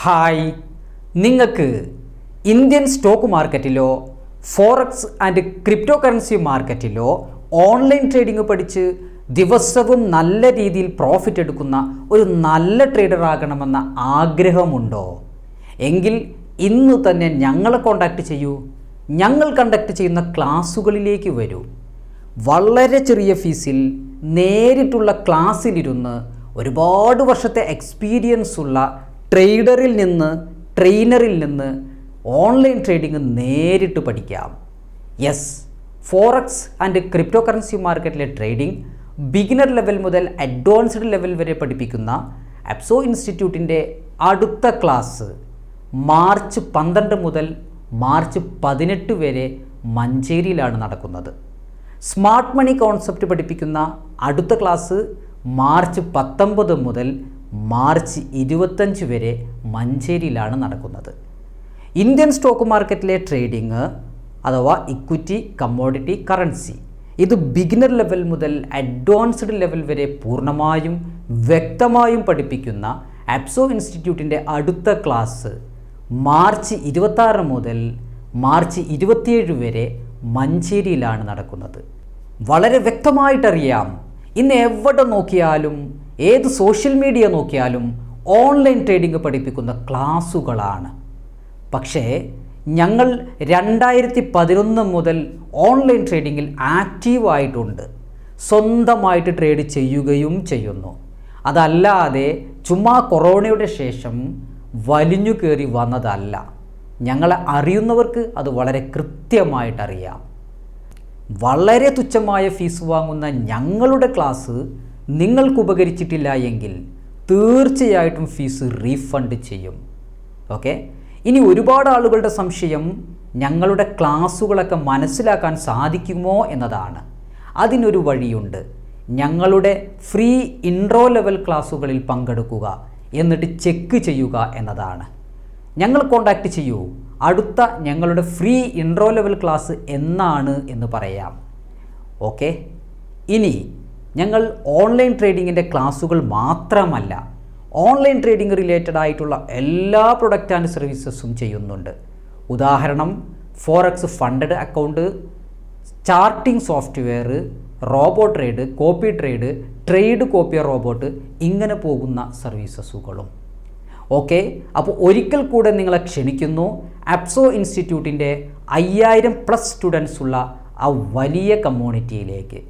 Hi. നിങ്ങൾക്ക് Indian stock മാർക്കറ്റിലോ forex and crypto currency മാർക്കറ്റിലോ ഓൺലൈൻ ട്രേഡിംഗ് പഠിച്ച് ദിവസവും നല്ല രീതിയിൽ പ്രോഫിറ്റ് എടുക്കുന്ന ഒരു നല്ല ട്രേഡർ ആകണമെന്ന ആഗ്രഹമുണ്ടോ? എങ്കിൽ ഇന്ന് തന്നെ ഞങ്ങളെ കോൺടാക്റ്റ് ചെയ്യൂ. ഞങ്ങൾ കണ്ടക്ട് ചെയ്യുന്ന ക്ലാസ്സുകളിലേക്ക് വരൂ. വളരെ ചെറിയ ഫീസിൽ നേരിട്ടുള്ള ക്ലാസ്സിലിരുന്ന് ഒരുപാട് വർഷത്തെ എക്സ്പീരിയൻസ് ഉള്ള ട്രേഡറിൽ നിന്ന് ട്രെയിനറിൽ നിന്ന് ഓൺലൈൻ ട്രേഡിംഗ് നേരിട്ട് പഠിക്കാം. Yes forex and crypto currency മാർക്കറ്റിലെ ട്രേഡിംഗ് ബിഗിനർ ലെവൽ മുതൽ അഡ്വാൻസ്ഡ് ലെവൽ വരെ പഠിപ്പിക്കുന്ന അപ്സോ ഇൻസ്റ്റിറ്റ്യൂട്ടിന്റെ അടുത്ത ക്ലാസ് മാർച്ച് പന്ത്രണ്ട് മുതൽ മാർച്ച് പതിനെട്ട് വരെ മഞ്ചേരിയിലാണ് നടക്കുന്നത്. സ്മാർട്ട് മണി കോൺസെപ്റ്റ് പഠിപ്പിക്കുന്ന അടുത്ത ക്ലാസ് മാർച്ച് പത്തൊമ്പത് മുതൽ മാർച്ച് ഇരുപത്തഞ്ച് വരെ മഞ്ചേരിയിലാണ് നടക്കുന്നത്. ഇന്ത്യൻ സ്റ്റോക്ക് മാർക്കറ്റിലെ ട്രേഡിംഗ് അഥവാ ഇക്വിറ്റി കമ്മോഡിറ്റി കറൻസി ഇത് ബിഗിനർ ലെവൽ മുതൽ അഡ്വാൻസ്ഡ് ലെവൽ വരെ പൂർണമായും വ്യക്തമായും പഠിപ്പിക്കുന്ന ആപ്സോ ഇൻസ്റ്റിറ്റ്യൂട്ടിന്റെ അടുത്ത ക്ലാസ് മാർച്ച് ഇരുപത്താറ് മുതൽ മാർച്ച് ഇരുപത്തിയേഴ് വരെ മഞ്ചേരിയിലാണ് നടക്കുന്നത്. വളരെ വ്യക്തമായിട്ടറിയാം. ഇന്ന് എവിടെ നോക്കിയാലും ഏത് സോഷ്യൽ മീഡിയ നോക്കിയാലും ഓൺലൈൻ ട്രേഡിംഗ് പഠിപ്പിക്കുന്ന ക്ലാസ്സുകളാണ് പക്ഷേ ഞങ്ങൾ രണ്ടായിരത്തി പതിനൊന്ന് മുതൽ ഓൺലൈൻ ട്രേഡിങ്ങിൽ ആക്റ്റീവായിട്ടുണ്ട്. സ്വന്തമായിട്ട് ട്രേഡ് ചെയ്യുകയും ചെയ്യുന്നു. അതല്ലാതെ ചുമ്മാ കൊറോണയുടെ ശേഷം വലിഞ്ഞു കയറി വന്നതല്ല. ഞങ്ങളെ അറിയുന്നവർക്ക് അത് വളരെ കൃത്യമായിട്ടറിയാം. വളരെ തുച്ഛമായ ഫീസ് വാങ്ങുന്ന ഞങ്ങളുടെ ക്ലാസ് നിങ്ങൾക്ക് ഉപകരിച്ചിട്ടില്ല എങ്കിൽ തീർച്ചയായിട്ടും ഫീസ് റീഫണ്ട് ചെയ്യും. ഓക്കെ? ഇനി ഒരുപാട് ആളുകളുടെ സംശയം ഞങ്ങളുടെ ക്ലാസ്സുകളൊക്കെ മനസ്സിലാക്കാൻ സാധിക്കുമോ എന്നതാണ്. അതിനൊരു വഴിയുണ്ട്. ഞങ്ങളുടെ ഫ്രീ ഇൻട്രോ ലെവൽ ക്ലാസ്സുകളിൽ പങ്കെടുക്കുക എന്നിട്ട് ചെക്ക് ചെയ്യുക എന്നതാണ്. ഞങ്ങൾ കോണ്ടാക്റ്റ് ചെയ്യൂ. അടുത്ത ഞങ്ങളുടെ ഫ്രീ ഇൻട്രോ ലെവൽ ക്ലാസ് എന്നാണ് എന്ന് പറയാം. ഓക്കെ? ഇനി ഞങ്ങൾ ഓൺലൈൻ ട്രേഡിങ്ങിന്റെ ക്ലാസ്സുകൾ മാത്രമല്ല ഓൺലൈൻ ട്രേഡിംഗ് റിലേറ്റഡ് ആയിട്ടുള്ള എല്ലാ പ്രൊഡക്റ്റ് ആൻഡ് സർവീസസും ചെയ്യുന്നുണ്ട്. ഉദാഹരണം forex funded account charting software robo trade copy trade trade കോപ്പിയ robot ഇങ്ങനെ പോകുന്ന സർവീസസുകളും. ഓക്കെ അപ്പോൾ ഒരിക്കൽ കൂടെ നിങ്ങളെ ക്ഷണിക്കുന്നു അപ്സോ ഇൻസ്റ്റിറ്റ്യൂട്ടിന്റെ അയ്യായിരം പ്ലസ് സ്റ്റുഡൻസ് ഉള്ള ആ വലിയ കമ്മ്യൂണിറ്റിയിലേക്ക്